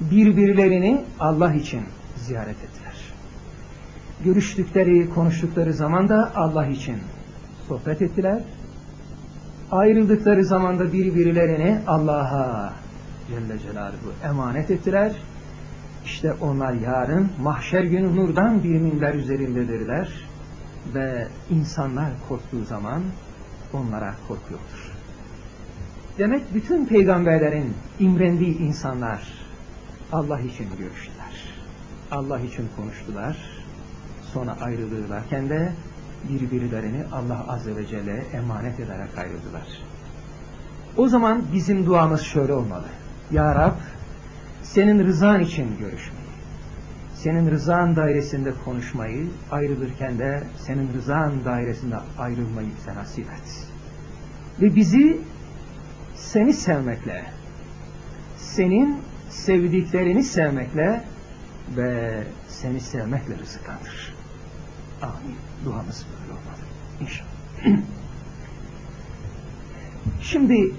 birbirlerini Allah için ziyaret ettiler. Görüştükleri, konuştukları zaman da Allah için sohbet ettiler. Ayrıldıkları zaman da birbirlerini Allah'a Celle Celaluhu emanet ettiler. İşte onlar yarın mahşer günü nurdan bir minber üzerindedirler ve insanlar korktuğu zaman onlara korku. Demek bütün peygamberlerin imrendiği insanlar Allah için görüştüler. Allah için konuştular. Sonra ayrılırlarken de birbirlerini Allah Azze ve Celle emanet ederek ayrıldılar. O zaman bizim duamız şöyle olmalı. Ya Rab senin rızan için görüşmeyi, senin rızan dairesinde konuşmayı, ayrılırken de senin rızan dairesinde ayrılmayı bize nasip et. Ve bizi seni sevmekle, senin sevdiklerini sevmekle ve seni sevmekle rızıklandır. Amin. Duamız böyle olmalı. İnşallah. Şimdi